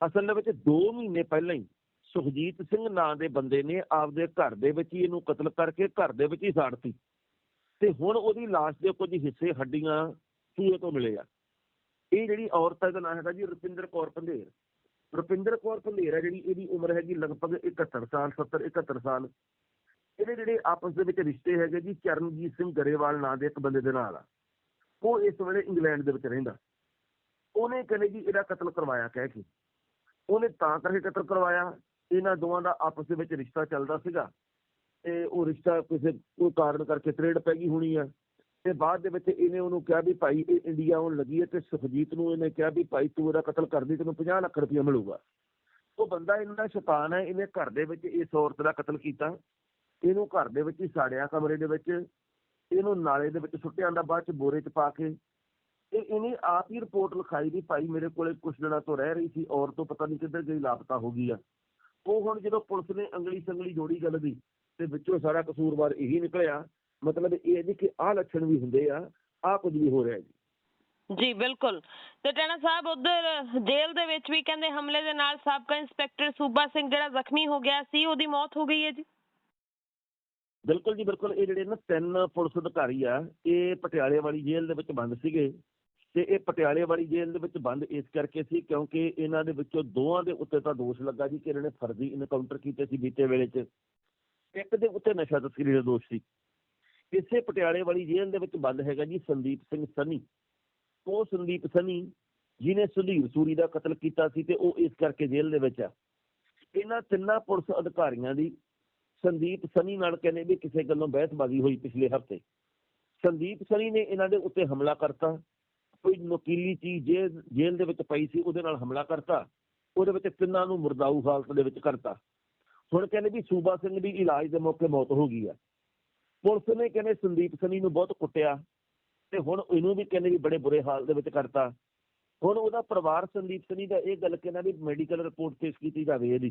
ਅਸਲ ਦੇ ਵਿੱਚ 2 ਮਹੀਨੇ ਪਹਿਲਾਂ ਹੀ ਸੁਖਜੀਤ ਸਿੰਘ ਨਾਂ ਦੇ ਬੰਦੇ ਨੇ ਆਪਦੇ ਘਰ ਦੇ ਵਿੱਚ ਹੀ ਇਹਨੂੰ ਕਤਲ ਕਰਕੇ ਘਰ ਦੇ ਵਿੱਚ ਹੀ ਸਾੜਤੀ ਤੇ ਹੁਣ ਉਹਦੀ ਲਾਸ਼ ਦੇ ਕੁਝ ਹਿੱਸੇ ਹੱਡੀਆਂ ਸੂਏ ਤੋਂ ਮਿਲੇ ਆ। ਇਹ ਜਿਹੜੀ ਔਰਤ ਹੈ ਦਾ ਨਾਂ ਹੈਗਾ ਜੀ ਰੁਪਿੰਦਰ ਕੌਰ ਪੰਧੇਰ। ਰੁਪਿੰਦਰ ਕੌਰ ਪੰਧੇਰ ਹੈ ਜਿਹੜੀ ਇਹਦੀ ਉਮਰ ਹੈਗੀ ਲਗਭਗ 71 ਸਾਲ 70 71 ਸਾਲ। ਇਹਦੇ ਜਿਹੜੇ ਆਪਸ ਦੇ ਵਿੱਚ ਰਿਸ਼ਤੇ ਹੈਗੇ ਜੀ, ਚਰਨਜੀਤ ਸਿੰਘ ਗਰੇਵਾਲ ਨਾਂ ਦੇ ਇੱਕ ਬੰਦੇ ਦੇ ਨਾਲ ਆ। ਉਹ ਇਸ ਵੇਲੇ ਇੰਗਲੈਂਡ ਦੇ ਵਿੱਚ ਰਹਿੰਦਾ। ਉਹਨੇ ਕਹਿੰਦੇ ਜੀ ਇਹਦਾ ਕਤਲ ਕਰਵਾਇਆ ਕਹਿ ਕੇ। ਉਹਨੇ ਤਾਂ ਕਰਕੇ ਕਤਲ ਕਰਵਾਇਆ। ਇਹਨਾਂ ਦੋਵਾਂ ਦਾ ਆਪਸ ਦੇ ਵਿੱਚ ਰਿਸ਼ਤਾ ਚੱਲਦਾ ਸੀਗਾ। ਤੇ ਉਹ ਰਿਸ਼ਤਾ ਕਿਸੇ ਕੋਈ ਕਾਰਨ ਕਰਕੇ ਤਰੇੜ ਪੈ ਗਈ ਹੋਣੀ ਆ। ਤੇ ਬਾਅਦ ਦੇ ਵਿੱਚ ਇਹਨੇ ਉਹਨੂੰ ਕਿਹਾ ਵੀ ਭਾਈ ਇਹ ਇੰਡੀਆ ਆਉਣ ਲੱਗੀ ਹੈ ਤੇ ਸੁਖਜੀਤ ਨੂੰ ਇਹਨੇ ਕਿਹਾ ਵੀ ਭਾਈ ਤੂੰ ਇਹਦਾ ਕਤਲ ਕਰਦੀ ਤੈਨੂੰ 50 ਲੱਖ ਰੁਪਏ ਮਿਲੂਗਾ। ਉਹ ਬੰਦਾ ਇੰਨਾ ਸ਼ੈਤਾਨ ਹੈ, ਇਹਨੇ ਘਰ ਦੇ ਵਿੱਚ ਇਸ ਔਰਤ ਦਾ ਕਤਲ ਕੀਤਾ। ਇਹਨੂੰ ਘਰ ਦੇ ਵਿੱਚ ਹੀ ਸਾੜਿਆ ਕਮਰੇ ਦੇ ਵਿੱਚ। ਇਹਨੂੰ ਨਾਲੇ ਦੇ ਵਿੱਚ ਸੁੱਟਿਆ ਦਾ ਬਾਅਦ ਚ ਬੋਰੇ ਚ ਪਾ ਕੇ। ਤੇ ਇਹਨੇ ਆਪ ਹੀ ਰਿਪੋਰਟ ਲਿਖਾਈ ਵੀ ਭਾਈ ਮੇਰੇ ਕੋਲੇ ਕੁਛ ਦਿਨਾਂ ਤੋਂ ਰਹਿ ਰਹੀ ਸੀ ਔਰ ਤੋਂ ਪਤਾ ਨਹੀਂ ਕਿੱਧਰ ਗਈ, ਲਾਪਤਾ ਹੋ ਗਈ ਆ। ਉਹ ਹੁਣ ਜਦੋਂ ਪੁਲਿਸ ਨੇ ਅੰਗਲੀ ਸੰਗਲੀ ਜੋੜੀ ਗੱਲ ਦੀ, ਤੇ ਵਿੱਚੋਂ ਸਾਰਾ ਕਸੂਰਵਾਰ ਇਹੀ ਨਿਕਲਿਆ। ਮਤਲਬ ਇਹ ਹੈ ਜੀ ਕਿ ਆਹ ਲੱਛਣ ਵੀ ਹੁੰਦੇ ਆ ਆਹ ਕੁਝ ਵੀ ਹੋ ਰਿਹਾ ਜੀ। ਜੀ ਬਿਲਕੁਲ। ਤੇ ਟੈਣਾ ਸਾਹਿਬ ਉਧਰ ਜੇਲ੍ਹ ਦੇ ਵਿੱਚ ਵੀ ਕਹਿੰਦੇ ਹਮਲੇ ਦੇ ਨਾਲ ਸਾਬਕਾ ਇੰਸਪੈਕਟਰ ਸੂਬਾ ਸਿੰਘ ਜਿਹੜਾ ਜ਼ਖਮੀ ਹੋ ਗਿਆ ਸੀ ਉਹਦੀ ਮੌਤ ਹੋ ਗਈ ਹੈ ਜੀ। ਬਿਲਕੁਲ ਜੀ ਬਿਲਕੁਲ। ਇਹ ਜਿਹੜੇ ਨਾ ਤਿੰਨ ਪੁਲਿਸ ਅਧਿਕਾਰੀ ਆ ਇਹ ਪਟਿਆਲੇ ਵਾਲੀ ਜੇਲ੍ਹ ਦੇ ਵਿੱਚ ਬੰਦ ਸੀਗੇ। ਤੇ ਇਹ ਪਟਿਆਲੇ ਵਾਲੀ ਜੇਲ੍ਹ ਦੇ ਵਿੱਚ ਬੰਦ ਇਸ ਕਰਕੇ ਸੀ ਕਿਉਂਕਿ ਇਹਨਾਂ ਦੇ ਵਿੱਚੋਂ ਦੋਵਾਂ ਦੇ ਉੱਤੇ ਤਾਂ ਦੋਸ਼ ਲੱਗਾ ਜੀ ਕਿ ਇਹਨਾਂ ਨੇ ਫਰਜ਼ੀ ਇਨਕਾਊਂਟਰ ਕੀਤੇ ਸੀ ਬੀਤੇ ਵੇਲੇ 'ਚ। ਇੱਕ ਦੇ ਉੱਤੇ ਨਸ਼ਾ ਤਸਕਰੀ ਦਾ ਦੋਸ਼ ਸੀ। ਇਸੇ ਪਟਿਆਲੇ ਵਾਲੀ ਜੇਲ੍ਹ ਦੇ ਵਿੱਚ ਬੰਦ ਹੈਗਾ ਜੀ ਸੰਦੀਪ ਸਿੰਘ ਸਨੀ। ਉਹ ਸੰਦੀਪ ਸਨੀ ਜਿਹਨੇ ਸੁਧੀਰ ਸੂਰੀ ਦਾ ਕਤਲ ਕੀਤਾ ਸੀ ਤੇ ਉਹ ਇਸ ਕਰਕੇ ਜੇਲ੍ਹ ਦੇ ਵਿੱਚ ਆ। ਇਹਨਾਂ ਤਿੰਨਾਂ ਪੁਲਿਸ ਅਧਿਕਾਰੀਆਂ ਦੀ ਸੰਦੀਪ ਸਨੀ ਨਾਲ ਕਹਿੰਦੇ ਵੀ ਕਿਸੇ ਗੱਲੋਂ ਬਹਿਸਬਾਜ਼ੀ ਹੋਈ ਪਿਛਲੇ ਹਫ਼ਤੇ। ਸੰਦੀਪ ਸਨੀ ਨੇ ਇਹਨਾਂ ਦੇ ਉੱਤੇ ਹਮਲਾ ਕਰਤਾ। ਕੋਈ ਨਕੀਲੀ ਚੀਜ਼ ਜੇਲ੍ਹ ਜੇਲ੍ਹ ਦੇ ਵਿੱਚ ਪਈ ਸੀ, ਉਹਦੇ ਨਾਲ ਹਮਲਾ ਕਰਤਾ। ਉਹਦੇ ਵਿੱਚ ਤਿੰਨਾਂ ਨੂੰ ਮੁਰਦਾਊ ਹਾਲਤ ਦੇ ਵਿੱਚ ਕਰਤਾ। ਹੁਣ ਕਹਿੰਦੇ ਵੀ ਸੂਬਾ ਸਿੰਘ ਦੀ ਇਲਾਜ ਦੇ ਮੌਕੇ ਮੌਤ ਹੋ ਗਈ ਆ। ਪੁਲਿਸ ਨੇ ਕਹਿੰਦੇ ਸੰਦੀਪ ਸਨੀ ਨੂੰ ਬਹੁਤ ਕੁੱਟਿਆ ਤੇ ਹੁਣ ਇਹਨੂੰ ਵੀ ਕਹਿੰਦੇ ਵੀ ਬੜੇ ਬੁਰੇ ਹਾਲ ਦੇ ਵਿੱਚ ਕਰਤਾ। ਹੁਣ ਉਹਦਾ ਪਰਿਵਾਰ ਸੰਦੀਪ ਸਨੀ ਦਾ ਇਹ ਗੱਲ ਕਹਿੰਦਾ ਵੀ ਮੈਡੀਕਲ ਰਿਪੋਰਟ ਪੇਸ਼ ਕੀਤੀ ਜਾਵੇ ਇਹਦੀ।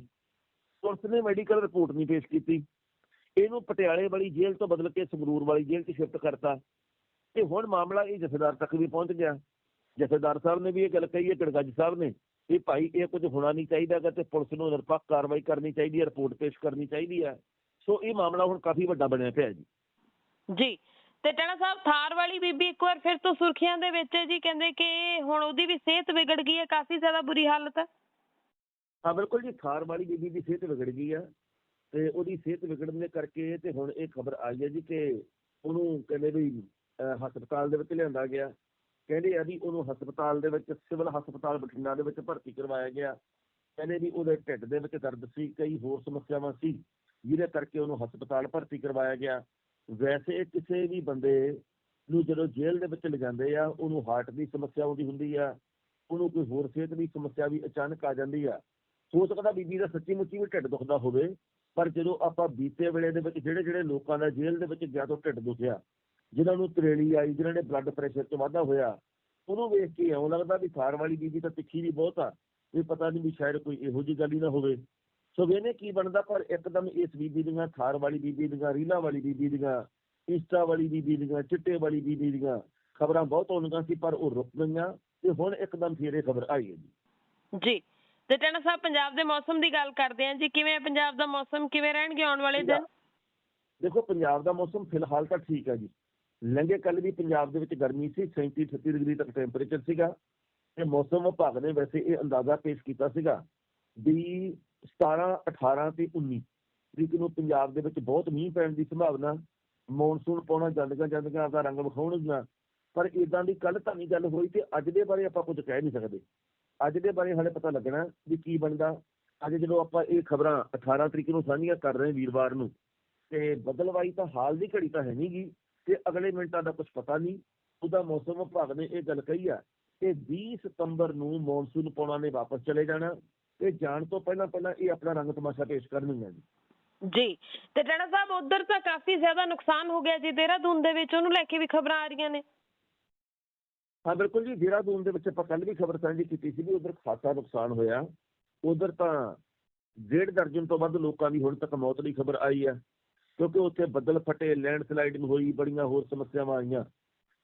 ਪੁਲਿਸ ਨੇ ਮੈਡੀਕਲ ਰਿਪੋਰਟ ਨਹੀਂ ਪੇਸ਼ ਕੀਤੀ। ਇਹਨੂੰ ਪਟਿਆਲੇ ਵਾਲੀ ਜੇਲ੍ਹ ਤੋਂ ਬਦਲ ਕੇ ਸੰਗਰੂਰ ਵਾਲੀ ਜੇਲ੍ਹ 'ਚ ਸ਼ਿਫਟ ਕਰਤਾ। ਤੇ ਹੁਣ ਮਾਮਲਾ ਇਹ ਜਥੇਦਾਰ ਤੱਕ ਵੀ ਪਹੁੰਚ ਗਿਆ। ਜਥੇਦਾਰ ਸਾਹਿਬ ਨੇ ਵੀ ਇਹ ਗੱਲ ਕਹੀ ਹੈ ਗੜਗੱਜ ਸਾਹਿਬ ਨੇ ਵੀ ਭਾਈ ਇਹ ਕੁਝ ਹੋਣਾ ਨਹੀਂ ਚਾਹੀਦਾਗਾ ਤੇ ਪੁਲਿਸ ਨੂੰ ਨਿਰਪੱਖ ਕਾਰਵਾਈ ਕਰਨੀ ਚਾਹੀਦੀ ਹੈ ਰਿਪੋਰਟ ਪੇਸ਼ ਕਰਨੀ ਚਾਹੀਦੀ ਹੈ। ਸੋ ਇਹ ਮਾਮਲਾ ਹੁਣ ਕਾਫੀ ਵੱਡਾ ਬਣਿਆ ਪਿਆ ਜੀ। ਜੀ। ਤੇ ਟੈਣਾ ਸਾਹਿਬ, ਥਾਰ ਵਾਲੀ ਬੀਬੀ ਇੱਕ ਵਾਰ ਫਿਰ ਤੋਂ ਸੁਰਖੀਆਂ ਦੇ ਵਿੱਚ ਹੈ ਜੀ, ਕਹਿੰਦੇ ਕਿ ਹੁਣ ਉਹਦੀ ਵੀ ਸਿਹਤ ਵਿਗੜ ਗਈ ਹੈ, ਕਾਫੀ ਜ਼ਿਆਦਾ ਬੁਰੀ ਹਾਲਤ ਹੈ। ਹਾਂ, ਬਿਲਕੁਲ ਜੀ, ਥਾਰ ਵਾਲੀ ਬੀਬੀ ਦੀ ਸਿਹਤ ਵਿਗੜ ਗਈ ਆ, ਤੇ ਉਹਦੀ ਸਿਹਤ ਵਿਗੜਨ ਦੇ ਕਰਕੇ ਤੇ ਹੁਣ ਇਹ ਖਬਰ ਆਈ ਹੈ ਜੀ ਕਿ ਉਹਨੂੰ ਕਹਿੰਦੇ ਵੀ ਹਸਪਤਾਲ ਦੇ ਵਿੱਚ ਲਿਆਂਦਾ ਗਿਆ। ਕਹਿੰਦੇ ਆ ਵੀ ਉਹਨੂੰ ਹਸਪਤਾਲ ਦੇ ਵਿੱਚ, ਸਿਵਲ ਹਸਪਤਾਲ ਬਠਿੰਡਾ ਦੇ ਵਿੱਚ ਭਰਤੀ ਕਰਵਾਇਆ ਗਿਆ। ਕਹਿੰਦੇ ਵੀ ਉਹਦੇ ਢਿੱਡ ਦੇ ਵਿੱਚ ਦਰਦ ਸੀ, ਕਈ ਹੋਰ ਸਮੱਸਿਆਵਾਂ ਸੀ, ਜਿਹਦੇ ਕਰਕੇ ਉਹਨੂੰ ਹਸਪਤਾਲ ਭਰਤੀ ਕਰਵਾਇਆ ਗਿਆ। ਵੈਸੇ ਕਿਸੇ ਵੀ ਬੰਦੇ ਨੂੰ ਜਦੋਂ ਜੇਲ੍ਹ ਦੇ ਵਿੱਚ ਲਿਜਾਂਦੇ ਆ, ਉਹਨੂੰ ਹਾਰਟ ਦੀ ਸਮੱਸਿਆ ਆਉਂਦੀ ਹੁੰਦੀ ਆ, ਉਹਨੂੰ ਕੋਈ ਹੋਰ ਸਿਹਤ ਦੀ ਸਮੱਸਿਆ ਵੀ ਅਚਾਨਕ ਆ ਜਾਂਦੀ ਆ, ਹੋ ਸਕਦਾ ਬੀਬੀ ਦਾ ਸੱਚੀ ਮੁੱਚੀ ਵੀ ਢਿੱਡ ਦੁਖਦਾ ਹੋਵੇ, ਪਰ ਜਦੋਂ ਆਪਾਂ ਬੀਤੇ ਵੇਲੇ ਦੇ ਵਿੱਚ ਜਿਹੜੇ ਜਿਹੜੇ ਲੋਕਾਂ ਦਾ ਜੇਲ੍ਹ ਦੇ ਵਿੱਚ ਗਿਆ ਤੋਂ ਢਿੱਡ ਦੁਖਿਆ, ਜਿਨ੍ਹਾਂ ਨੂੰ ਤਰੇਲੀ ਆਈ, ਜਿਨ੍ਹਾਂ ਨੇ ਬਲੱਡ ਪ੍ਰੈਸ਼ਰ 'ਚ ਵਾਧਾ ਹੋਇਆ, ਉਹਨੂੰ ਵੇਖ ਕੇ ਇਉਂ ਲੱਗਦਾ ਵੀ ਖਾਰ ਵਾਲੀ ਬੀਬੀ ਤਾਂ ਤਿੱਖੀ ਵੀ ਬਹੁਤ ਆ, ਵੀ ਪਤਾ ਨਹੀਂ ਵੀ ਸ਼ਾਇਦ ਕੋਈ ਇਹੋ ਜਿਹੀ ਗੱਲ ਹੀ ਨਾ ਹੋਵੇ। ਸੋ ਵੇਨੇ ਕੀ ਬਣਦਾ ਪਰ ਇੱਕਦਮ ਇਸ ਬੀਬੀ ਦੀਆਂ ਥਾਰ ਵਾਲੀ ਬੀਬੀ ਦੀਆਂ ਰੀਲਾ ਵਾਲੀ ਬੀਬੀ ਦੀਆਂ ਇੰਸਟਾ ਵਾਲੀ ਬੀਬੀ ਦੀਆਂ ਚਿੱਟੇ ਵਾਲੀ ਬੀਬੀ ਦੀਆਂ ਖਬਰਾਂ ਬਹੁਤ ਆਉਂਦੀਆਂ ਸੀ ਪਰ ਉਹ ਰੁਕ ਗਈਆਂ ਤੇ ਹੁਣ ਇੱਕਦਮ ਫੇਰ ਇਹ ਖਬਰ ਆਈ ਹੈ ਜੀ। ਜੀ। ਤੇ ਟੈਣਾ ਸਾਹਿਬ ਪੰਜਾਬ ਦੇ ਮੌਸਮ ਦੀ ਗੱਲ ਕਰਦੇ ਹਾਂ ਜੀ। ਕਿਵੇਂ ਪੰਜਾਬ ਦਾ ਮੌਸਮ? ਕਿਵੇਂ ਰਹਿਣਗੇ ਆਉਣ ਵਾਲੇ ਦਿਨ? ਦੇਖੋ ਪੰਜਾਬ ਦਾ ਮੌਸਮ ਫਿਲਹਾਲ ਤਾਂ ਠੀਕ ਹੈ ਜੀ। ਲੰਘੇ ਕੱਲ ਵੀ ਪੰਜਾਬ ਦੇ ਵਿੱਚ ਗਰਮੀ ਸੀ 37 38 ਡਿਗਰੀ ਤੱਕ ਟੈਂਪਰੇਚਰ ਸੀਗਾ। ਤੇ ਮੌਸਮ ਵਿਭਾਗ ਨੇ ਵੈਸੇ ਇਹ ਅੰਦਾਜ਼ਾ ਪੇਸ਼ ਕੀਤਾ ਸੀਗਾ ਵੀ 17 18 ਤੇ 19 ਤਰੀਕ ਨੂੰ ਪੰਜਾਬ ਦੇ ਵਿੱਚ ਬਹੁਤ ਮੀਂਹ ਪੈਣ ਦੀ ਸੰਭਾਵਨਾ ਮੌਨਸੂਨ ਪਾਉਣਾ ਜਾਂਦੀਆਂ ਜਾਂਦੀਆਂ ਆਪਦਾ ਰੰਗ ਵਿਖਾਉਣਗੀਆਂ, ਪਰ ਇਦਾਂ ਦੀ ਕੱਲ ਤਾਂ ਨਹੀਂ ਗੱਲ ਹੋਈ ਤੇ ਅੱਜ ਦੇ ਬਾਰੇ ਆਪਾਂ ਕੁਝ ਕਹਿ ਨਹੀਂ ਸਕਦੇ। ਅੱਜ ਦੇ ਬਾਰੇ ਹਾਲੇ ਪਤਾ ਲੱਗਣਾ ਵੀ ਕੀ ਬਣਦਾ। ਅੱਜ ਜਦੋਂ ਆਪਾਂ ਇਹ ਖਬਰਾਂ 18 ਤਰੀਕ ਨੂੰ ਸਾਂਝੀਆਂ ਕਰ ਰਹੇ ਵੀਰਵਾਰ ਨੂੰ, ਤੇ ਬਦਲਵਾਈ ਤਾਂ ਹਾਲ ਦੀ ਘੜੀ ਤਾਂ ਹੈ ਨਹੀਂਗੀ ਤੇ ਅਗਲੇ ਮਿੰਟਾਂ ਦਾ ਕੁਝ ਪਤਾ ਨਹੀਂ। ਉਹਦਾ ਮੌਸਮ ਵਿਭਾਗ ਨੇ ਇਹ ਗੱਲ ਕਹੀ ਆ ਕਿ 20 ਸਤੰਬਰ ਨੂੰ ਮੌਨਸੂਨ ਪਾਉਣਾ ਨੇ ਵਾਪਸ ਚਲੇ ਜਾਣਾ। ਤੇ ਜਾਣ ਤੋਂ ਪਹਿਲਾਂ ਪਹਿਲਾਂ ਇਹ ਆਪਣਾ ਰੰਗ ਤਮਾਸ਼ਾ ਪੇਸ਼ ਕਰਨਗੀਆਂ ਜੀ। ਜੀ ਤੇ ਟੈਣਾ ਸਾਹਿਬ ਉਧਰ ਤਾਂ ਕਾਫੀ ਜ਼ਿਆਦਾ ਨੁਕਸਾਨ ਹੋ ਗਿਆ ਜੀ ਦੇਹਰਾਦੂਨ ਦੇ ਵਿੱਚ ਉਹਨੂੰ ਲੈ ਕੇ ਵੀ ਖਬਰਾਂ ਆ ਰਹੀਆਂ ਨੇ। ਹਾਂ ਬਿਲਕੁਲ ਜੀ ਦੇਹਰਾਦੂਨ ਦੇ ਵਿੱਚ ਆਪਾਂ ਕੱਲ ਵੀ ਖਬਰ ਸਾਂਝੀ ਕੀਤੀ ਸੀ ਵੀ ਉਧਰ ਖਾਸਾ ਨੁਕਸਾਨ ਹੋਇਆ। ਉਧਰ ਤਾਂ ਡੇਢ ਦਰਜਨ ਤੋਂ ਵੱਧ ਲੋਕਾਂ ਦੀ ਹੁਣ ਤੱਕ ਮੌਤ ਦੀ ਖਬਰ ਆਈ ਹੈ ਕਿਉਂਕਿ ਉੱਥੇ ਬੱਦਲ ਫਟੇ ਲੈਂਡਸਲਾਈਡਿੰਗ ਹੋਈ ਬੜੀਆਂ ਹੋਰ ਸਮੱਸਿਆਵਾਂ ਆਈਆਂ।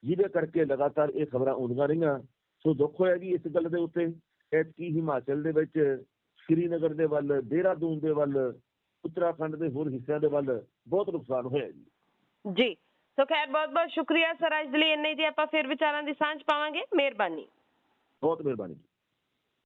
ਜਿਹਦੇ ਕਰਕੇ ਲਗਾਤਾਰ ਇਹ ਖਬਰਾਂ ਆਉਂਦੀਆਂ ਰਹੀਆਂ। ਸੋ ਦੁੱਖ ਹੋਇਆ ਜੀ ਇਸ ਗੱਲ ਦੇ ਉੱਤੇ। ਐਤਕੀ ਹਿਮਾਚਲ ਦੇ ਵਿੱਚ ਸ਼੍ਰੀਨਗਰ ਦੇ ਵੱਲ ਦੇਹਰਾਦੂਨ ਦੇ ਵੱਲ ਉੱਤਰਾਖੰਡ ਦੇ ਹੋਰ ਹਿੱਸਿਆਂ ਦੇ ਵੱਲ ਬਹੁਤ ਨੁਕਸਾਨ ਹੋਇਆ ਜੀ। ਜੀ ਸੋ ਖੈਰ ਬਹੁਤ ਬਹੁਤ ਸ਼ੁਕਰੀਆ ਸਰ ਅੱਜ ਦੇ ਲਈ ਇੰਨੇ ਜੀ ਆਪਾਂ ਫਿਰ ਵਿਚਾਰਾਂ ਦੀ ਸਾਂਝ ਪਾਵਾਂਗੇ। ਮਿਹਰਬਾਨੀ। ਬਹੁਤ ਮਿਹਰਬਾਨੀ